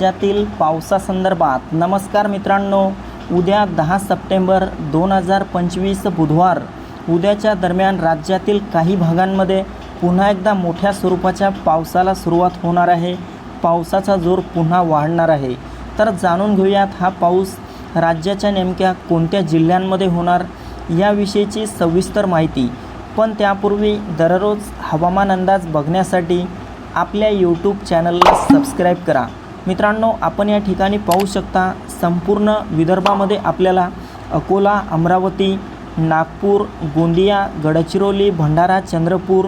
राज्यातील पावसासंदर्भात नमस्कार मित्रांनो उद्या दहा सप्टेंबर दोन हजार पंचवीस बुधवार. उद्याच्या दरम्यान राज्यातील काही भागांमध्ये पुन्हा एकदा मोठ्या स्वरूपाच्या पावसाला सुरुवात होणार आहे. पावसाचा जोर पुन्हा वाढणार आहे. तर जाणून घेऊयात हा पाऊस राज्याच्या नेमक्या कोणत्या जिल्ह्यांमध्ये होणार याविषयीची सविस्तर माहिती. पण त्यापूर्वी दररोज हवामान अंदाज बघण्यासाठी आपल्या यूट्यूब चॅनलला सबस्क्राईब करा. मित्रांनो आपण या ठिकाणी पाहू शकता संपूर्ण विदर्भामध्ये आपल्याला अकोला अमरावती नागपूर गोंदिया गडचिरोली भंडारा चंद्रपूर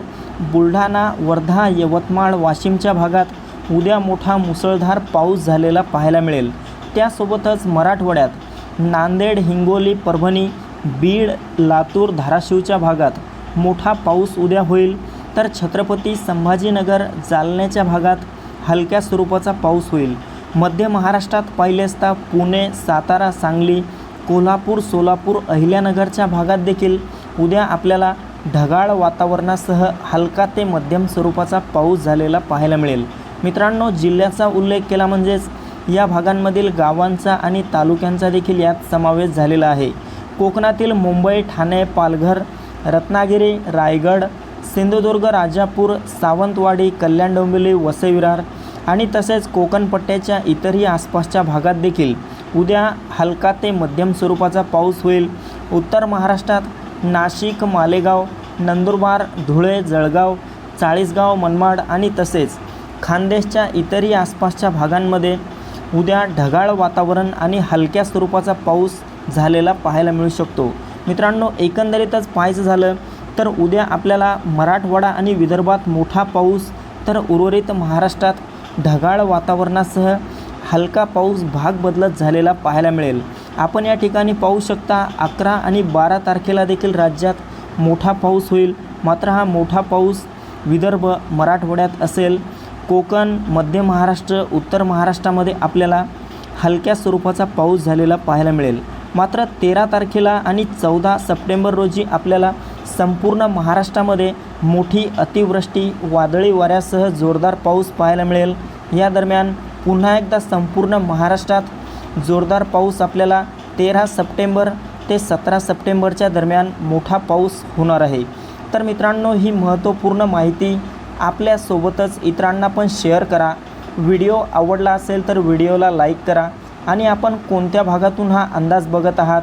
बुलढाणा वर्धा यवतमाळ वाशिमच्या भागात उद्या मोठा मुसळधार पाऊस झालेला पाहायला मिळेल. त्यासोबतच मराठवाड्यात नांदेड हिंगोली परभणी बीड लातूर धाराशिवच्या भागात मोठा पाऊस उद्या होईल. तर छत्रपती संभाजीनगर जालन्याच्या भागात हलक्या स्वरूपाचा पाऊस होईल. मध्य महाराष्ट्रात पाहिले असता पुणे सातारा सांगली कोल्हापूर सोलापूर अहिल्यानगरच्या भागात देखील उद्या आपल्याला ढगाळ वातावरणासह हलका ते मध्यम स्वरूपाचा पाऊस झालेला पाहायला मिळेल. मित्रांनो जिल्ह्याचा उल्लेख केला म्हणजेच या भागांमधील गावांचा आणि तालुक्यांचा देखील यात समावेश झालेला आहे. कोकणातील मुंबई ठाणे पालघर रत्नागिरी रायगड सिंधुदुर्ग राजापूर सावंतवाडी कल्याण डोंबिवली वसई विरार आणि तसेच कोकण पट्ट्याच्या इतरही आसपासच्या भागात देखील उद्या हलका ते मध्यम स्वरूपाचा पाऊस होईल. उत्तर महाराष्ट्रात नाशिक मालेगाव नंदुरबार धुळे जळगाव चाळीसगाव मनमाड आणि तसेच खानदेशच्या इतरही आसपासच्या भागांमध्ये उद्या ढगाळ वातावरण आणि हलक्या स्वरूपाचा पाऊस झालेला पाहायला मिळू शकतो. मित्रांनो एकंदरीतच पाहायचं झालं तर उद्या आपल्याला मराठवाडा आणि विदर्भात मोठा पाऊस तर उर्वरित महाराष्ट्रात ढगाळ वातावरणासह हलका पाऊस भाग बदलत झालेला पाहायला मिळेल. आपण या ठिकाणी पाहू शकता अकरा आणि बारा तारखेला देखील राज्यात मोठा पाऊस होईल. मात्र हा मोठा पाऊस विदर्भ मराठवाड्यात असेल. कोकण मध्य महाराष्ट्र उत्तर महाराष्ट्रामध्ये आपल्याला हलक्या स्वरूपाचा पाऊस झालेला पाहायला मिळेल. मात्र तेरा तारखेला आणि चौदा सप्टेंबर रोजी आपल्याला संपूर्ण महाराष्ट्रामध्ये मोठी अतिवृष्टी वादळी वाऱ्यासह जोरदार पाऊस पाहायला मिळेल. या दरम्यान पुन्हा एकदा संपूर्ण महाराष्ट्रात जोरदार पाऊस आपल्याला तेरा सप्टेंबर ते सतरा सप्टेंबरच्या दरम्यान मोठा पाऊस होणार आहे. तर मित्रांनो ही महत्त्वपूर्ण माहिती आपल्यासोबतच इतरांना पण शेअर करा. व्हिडिओ आवडला असेल तर व्हिडिओला लाईक करा आणि आपण कोणत्या भागातून हा अंदाज बघत आहात